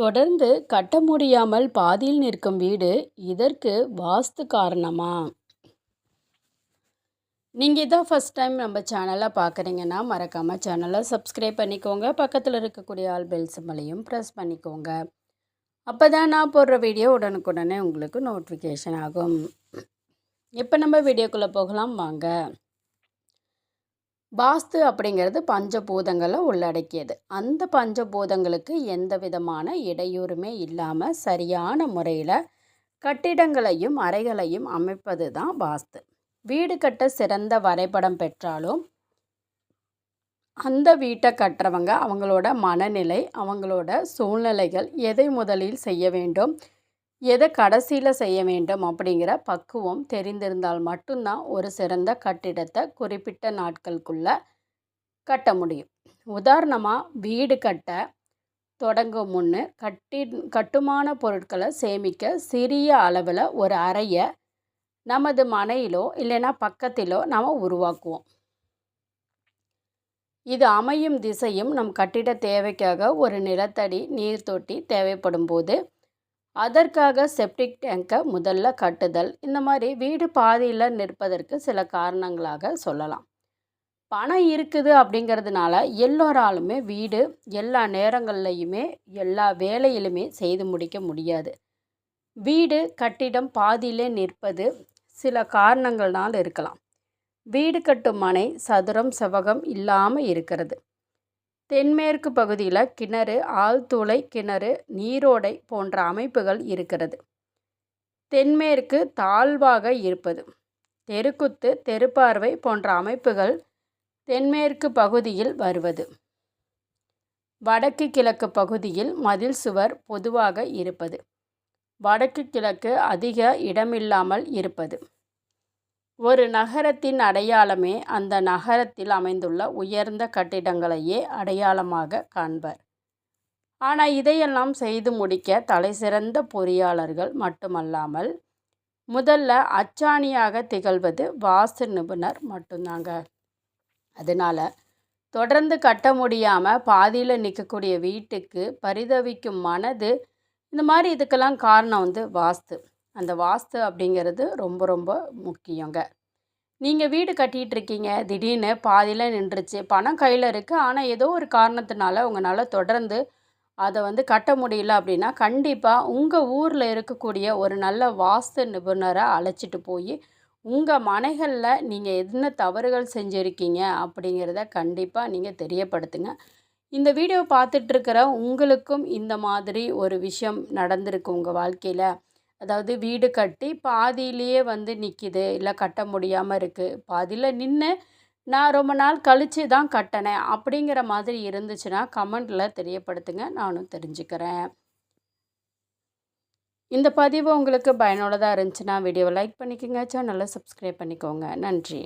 தொடர்ந்து கட்ட முடியாமல் பாதியில் நிற்கும் வீடு இதற்கு வாஸ்து காரணமா? நீங்கள் இதான் ஃபஸ்ட் டைம் நம்ம சேனலை பார்க்குறீங்கன்னா மறக்காமல் சேனலை சப்ஸ்கிரைப் பண்ணிக்கோங்க. பக்கத்தில் இருக்கக்கூடிய ஆல் பெல் சிம்மலையும் ப்ரெஸ் பண்ணிக்கோங்க. அப்போ தான் நான் போடுற வீடியோ உடனுக்குடனே உங்களுக்கு நோட்டிஃபிகேஷன் ஆகும். இப்போ நம்ம வீடியோக்குள்ளே போகலாம். வாங்க. வாஸ்து அப்படிங்கிறது பஞ்சபூதங்களை உள்ளடக்கியது. அந்த பஞ்சபூதங்களுக்கு எந்த விதமான இடையூறுமே இல்லாமல் சரியான முறையில் கட்டிடங்களையும் அறைகளையும் அமைப்பது தான் வாஸ்து. வீடு கட்ட சிறந்த வரைபடம் பெற்றாலும் அந்த வீட்டை கட்டுறவங்க அவங்களோட மனநிலை அவங்களோட சூழ்நிலைகள் எதை முதலில் செய்ய வேண்டும் எதை கடைசியில் செய்ய வேண்டும் அப்படிங்கிற பக்குவம் தெரிந்திருந்தால் மட்டும்தான் ஒரு சிறந்த கட்டிடத்தை குறிப்பிட்ட நாட்களுக்குள்ளே கட்ட முடியும். உதாரணமாக வீடு கட்ட தொடங்கும் முன்னு கட்டி கட்டுமான பொருட்களை சேமிக்க சிறிய அளவில் ஒரு அறையை நமது மனையிலோ இல்லைன்னா பக்கத்திலோ நாம் உருவாக்குவோம். இது அமையும் திசையும் நம் கட்டிட தேவைக்காக ஒரு நிலத்தடி நீர் தொட்டி தேவைப்படும் போது அதற்காக செப்டிக் டேங்கை முதல்ல கட்டுதல். இந்த மாதிரி வீடு பாதியில் நிற்பதற்கு சில காரணங்களாக சொல்லலாம். பணம் இருக்குது அப்படிங்கிறதுனால எல்லோராலுமே வீடு எல்லா நேரங்கள்லையுமே எல்லா வேலையிலுமே செய்து முடிக்க முடியாது. வீடு கட்டிடம் பாதியிலே நிற்பது சில காரணங்கள்னால் இருக்கலாம். வீடு கட்டும் மனை சதுரம் செவகம் இல்லாமல் இருக்கிறது. தென்மேற்கு பகுதியில் கிணறு ஆழ்துளை கிணறு நீரோடை போன்ற அமைப்புகள் இருக்கிறது. தென்மேற்கு தாழ்வாக இருப்பது. தெருக்குத்து தெருப்பார்வை போன்ற அமைப்புகள் தென்மேற்கு பகுதியில் வருவது. வடக்கு கிழக்கு பகுதியில் மதில் சுவர் பொதுவாக இருப்பது. வடக்கு கிழக்கு அதிக இடமில்லாமல் இருப்பது. ஒரு நகரத்தின் அடையாளமே அந்த நகரத்தில் அமைந்துள்ள உயர்ந்த கட்டிடங்களையே அடையாளமாக காண்பர். ஆனால் இதையெல்லாம் செய்து முடிக்க தலைசிறந்த பொறியாளர்கள் மட்டுமல்லாமல் முதல்ல அச்சாணியாக திகழ்வது வாஸ்து நிபுணர் மட்டும்தாங்க. அதனால் தொடர்ந்து கட்ட முடியாமல் பாதியில் நிற்கக்கூடிய வீட்டுக்கு பரிதவிக்கும் மனது இந்த மாதிரி இதுக்கெல்லாம் காரணம் வந்து வாஸ்து. அந்த வாஸ்து அப்படிங்கிறது ரொம்ப ரொம்ப முக்கியங்க. நீங்கள் வீடு கட்டிகிட்டு இருக்கீங்க திடீர்னு பாதியில் நின்றுச்சு பணம் கையில் இருக்குது ஆனால் ஏதோ ஒரு காரணத்தினால உங்களால் தொடர்ந்து அதை வந்து கட்ட முடியல அப்படின்னா கண்டிப்பாக உங்கள் ஊரில் இருக்கக்கூடிய ஒரு நல்ல வாஸ்து நிபுணரை அழைச்சிட்டு போய் உங்கள் மனைகளில் நீங்கள் என்ன தவறுகள் செஞ்சுருக்கீங்க அப்படிங்கிறத கண்டிப்பாக நீங்கள் தெரியப்படுத்துங்க. இந்த வீடியோ பார்த்துட்ருக்கிற உங்களுக்கும் இந்த மாதிரி ஒரு விஷயம் நடந்திருக்கு உங்கள் வாழ்க்கையில். அதாவது வீடு கட்டி பாதியிலேயே வந்து நிற்கிது இல்லை கட்ட முடியாமல் இருக்குது பாதியில் நின்று நான் ரொம்ப நாள் கழித்து தான் கட்டினேன். அப்படிங்கிற மாதிரி இருந்துச்சுன்னா கமெண்டில் தெரியப்படுத்துங்க. நானும் தெரிஞ்சுக்கிறேன். இந்த பதிவு உங்களுக்கு பயனுள்ளதாக இருந்துச்சுன்னா வீடியோவை லைக் பண்ணிக்கோங்க. சேனலை சப்ஸ்கிரைப் பண்ணிக்கோங்க. நன்றி.